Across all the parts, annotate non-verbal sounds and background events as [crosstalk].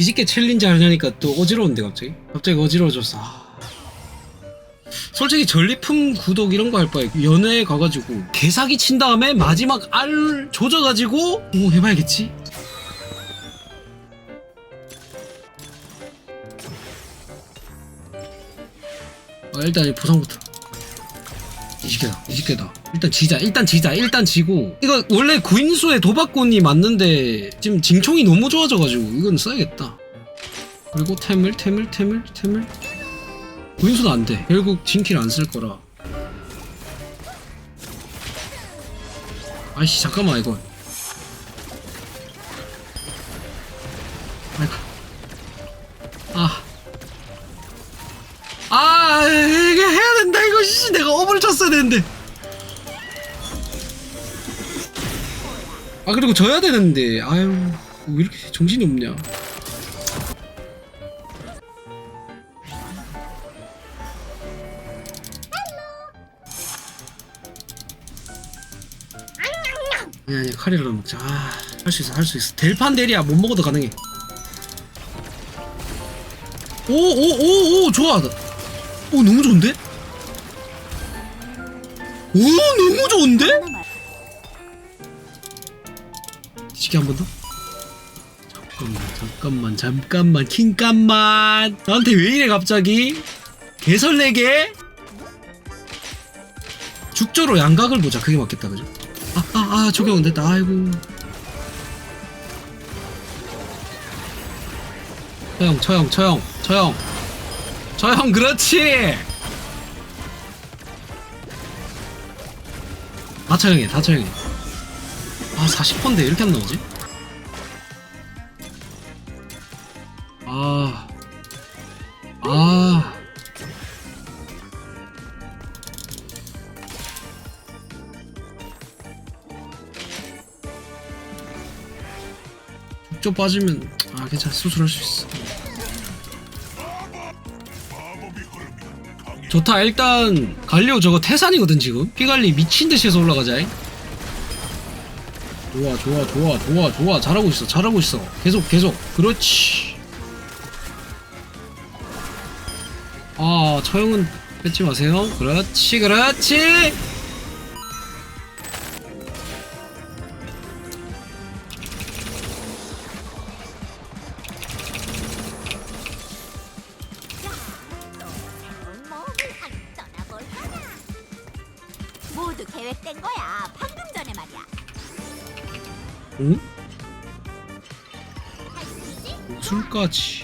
뒤집게 챌린지 하려니까 또 어지러운데 갑자기? 갑자기 어지러워졌어. 아. 솔직히 전리품 구독 이런 거 할 바에 연애에 가가지고 개사기 친 다음에 마지막 알 조져가지고 오 해봐야겠지? 아, 일단 이 보상부터 20개다 20개다 일단 지자 일단 지자 일단 지고. 이거 원래 구인수의 도박꾼이 맞는데 지금 징총이 너무 좋아져가지고 이건 써야겠다. 그리고 템을 템을 템을 템을 구인수는 안돼. 결국 진키를 안쓸 거라. 아이씨 잠깐만 이거 아이고. 아. 아, 이게 해야 된다, 이거, 씨. 내가 쳤어야 되는데. 아, 그리고 져야 되는데. 아유, 왜 이렇게 정신이 없냐. 아니, 아니, 카리라도 먹자. 아, 할 수 있어, 할 수 있어. 델판 대리야, 못 먹어도 가능해. 오, 오, 오, 오, 좋아. 오 너무 좋은데? 오 너무 좋은데? 뒤지게 한 번 더? 잠깐만 잠깐만 잠깐만 킹깐만 나한테 왜 이래 갑자기? 개설레게? 죽조로 양각을 보자 그게 맞겠다 그죠? 아아아 저게 안 됐다 아이고 처형 처형 처형 처형 저형 그렇지 다 처형해 다 처형해 아 40%인데 이렇게 안 나오지? 아 아. 쪽 빠지면 아 괜찮아 수술할 수 있어 좋다. 일단 갈리오 저거 태산이거든 지금. 피갈리 미친듯이 해서 올라가자. 좋아 좋아 좋아 좋아 좋아. 잘하고 있어 잘하고 있어. 계속 계속. 그렇지. 아 처형은 뺏지 마세요. 그렇지 그렇지 응? 있지? 술까지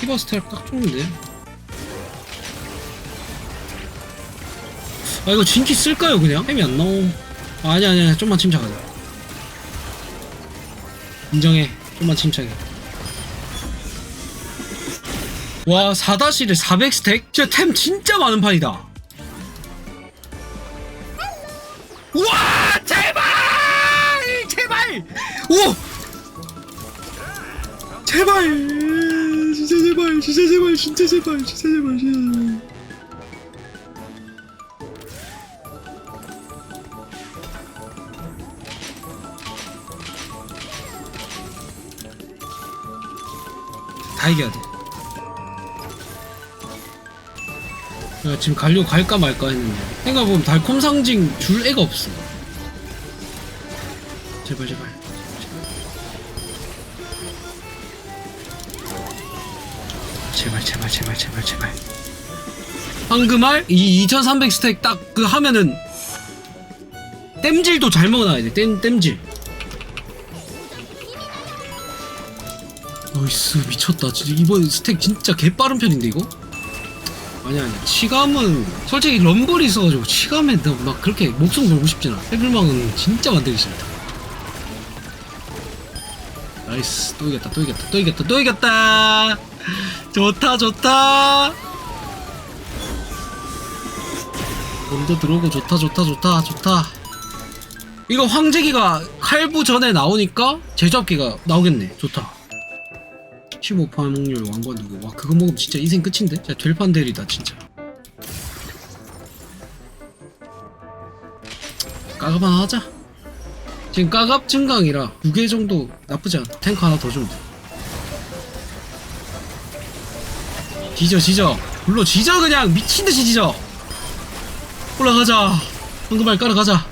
히바 스타일 딱 좋은데 아 이거 진키 쓸까요 그냥? 햄이 안 나옴 아, 아니 아니 아니 좀만 침착하자 인정해 좀만 침착해 와 4-1에 400스택? 진짜 템 진짜 많은 판이다 우와 제발 진짜 제발 진짜 제발 진짜 제발 진짜 제발 진짜 제발 다 이겨야 돼. 내가 지금 가려고 갈까 말까 했는데 생각해보면 달콤 상징 줄 애가 없어. 제발 제발. 제발 제발 제발 제발 제발. 황금알 이 2300 스택 딱 그 하면은 땜질도 잘 먹어놔야 돼. 땜 땜질. 나이스 미쳤다 진짜 이번 스택 진짜 개빠른 편인데 이거? 아니 아니 치감은 솔직히 럼블이 있어가지고 치감에 너막 그렇게 목숨 걸고 싶진 않아 해불망은 진짜 만들기 싫다 나이스 또 이겼다 또 이겼다 또 이겼다 또 이겼다 좋다 좋다. 먼저 들어오고 좋다 좋다 좋다 좋다. 이거 황제기가 칼부 전에 나오니까 제조업기가 나오겠네. 좋다. 15% 확률 왕관 두개 와 그거 먹으면 진짜 인생 끝인데? 진짜 될판 대리다 진짜. 까가만 하자. 지금 까갑 증강이라 두개 정도 나쁘지 않아. 탱크 하나 더 주면 돼 지져 지져. 불러 지져 그냥. 미친듯이 지져 올라가자. 황금알 깔아가자.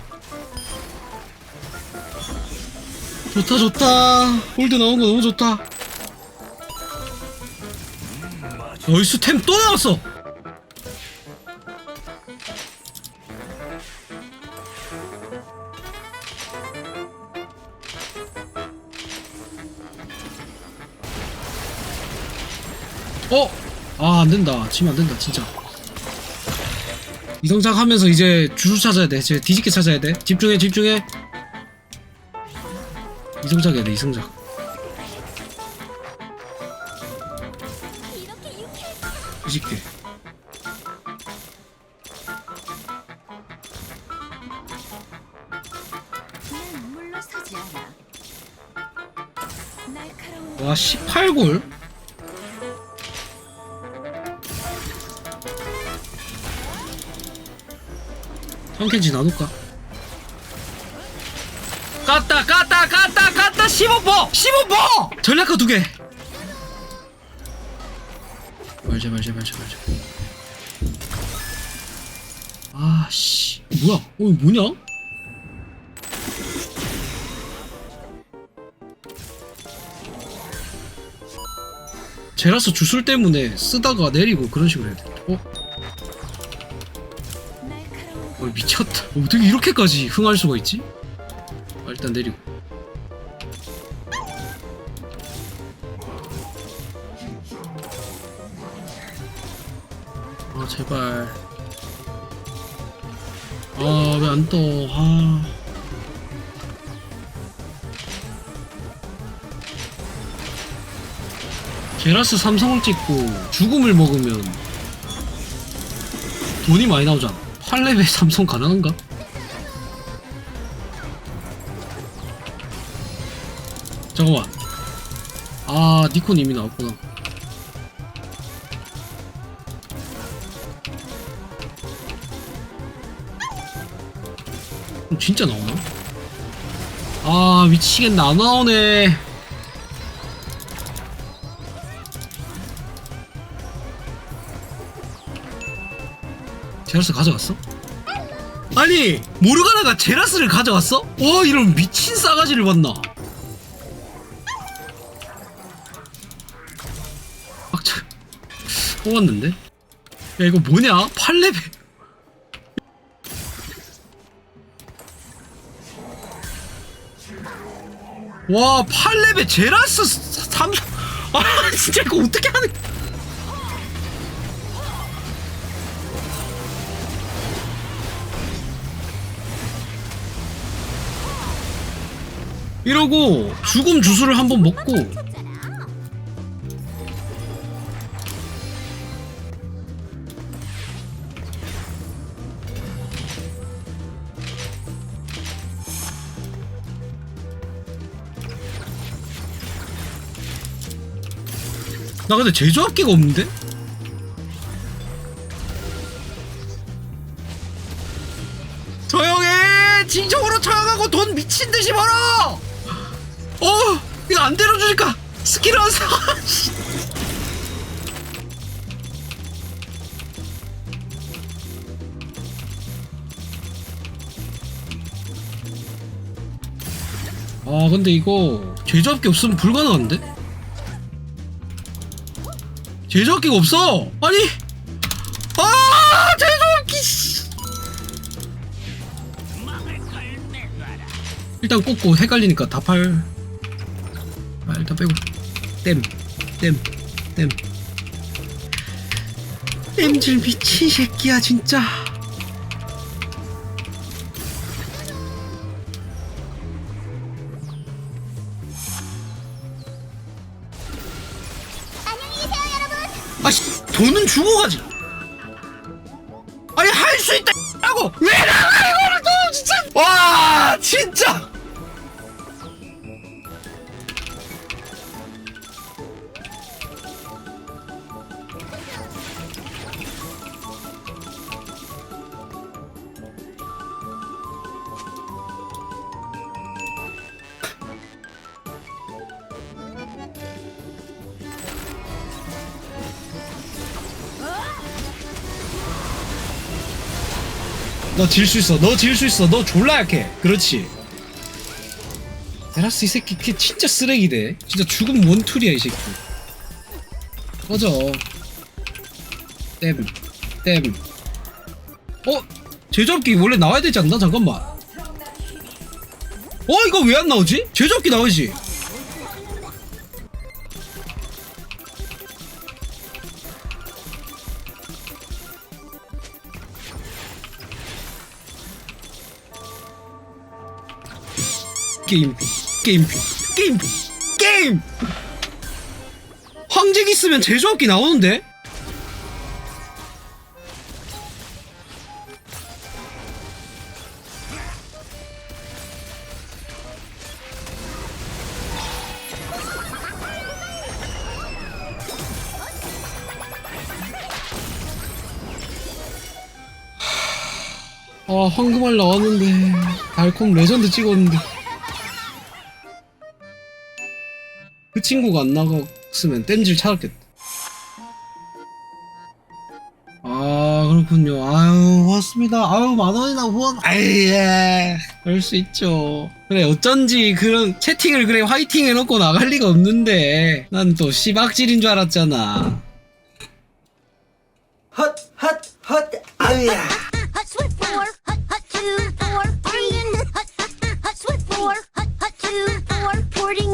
좋다 좋다. 홀드 나온 거 너무 좋다. 어이스 템또 나왔어. 어? 아 안된다. 치면 안된다 진짜. 이성작 하면서 이제 주술 찾아야 돼. 이제 뒤집게 찾아야 돼. 집중해 집중해. 이성작 해야 돼 이성작. 뒤집게. 와 18골? 한 캔치 나눌까? 깠다 깠다 깠다 깠다 15퍼! 15퍼! 전략가 두개 말자 말자 말자 말자 아씨 뭐야 어 뭐냐? 제라스 주술 때문에 쓰다가 내리고 그런 식으로 해야 돼. 어? 어 미쳤다. 어떻게 이렇게까지 흥할 수가 있지? 아, 일단 내리고. 아 제발. 아 왜 안 떠? 아. 제라스 삼성을 찍고 죽음을 먹으면 돈이 많이 나오잖아. 8레벨 삼성 가능한가? 잠깐만. 아, 니콘 이미 나왔구나. 진짜 나오나? 아, 미치겠네. 안 나오네. 제라스 가져갔어? 아니 모르가나가 제라스를 가져갔어? 와 이런 미친 싸가지를 봤나 빡쳐 뽑았는데? 야 이거 뭐냐? 8레벨 와 8레벨 제라스 3... [laughs] 아 진짜 이거 어떻게 하는 이러고 죽음 주술을 한번 먹고. 나 근데 제조합기가 없는데? 조용해! 진정으로 처형하고 돈 미친듯이 벌어! 어! 이거 안 때려주니까 스킬 안 사! 씨. 아 근데 이거 제조합기 없으면 불가능한데? 제조합기가 없어! 아니! 아! 제조합기! 씨. 일단 꽂고 헷갈리니까 다 팔. 아, 일단 빼고. 땜. 땜. 땜. 땜질 미친 새끼야, 진짜. 아씨, 돈은 주고 가지. 아니, 할 수 있다! 라고! 왜 나가, 이거를 또, 진짜! 와, 진짜! 너 질 수 있어 너 질 수 있어 너 졸라 약해 그렇지 테라스 이 새끼 걔 진짜 쓰레기대 진짜 죽음 원툴이야 이 새끼 꺼져 땜 땜. 어? 제접기 원래 나와야 되지 않나? 잠깐만 어? 이거 왜 안 나오지? 제접기 나오지? 게임 게임 게임 게임 황제기 쓰면 제조업기 나오는데? 아 황금알 나왔는데 달콤 레전드 찍었는데 친구가 안 나갔으면 땜질 찾았겠다 아 그렇군요 아유 고맙습니다 아유 만 원이나 후원 아예 그럴 수 있죠 그래 어쩐지 그런 채팅을 그래 화이팅 해놓고 나갈 리가 없는데 난 또 씨박질인 줄 알았잖아 헛, 헛, 헛, 아유야.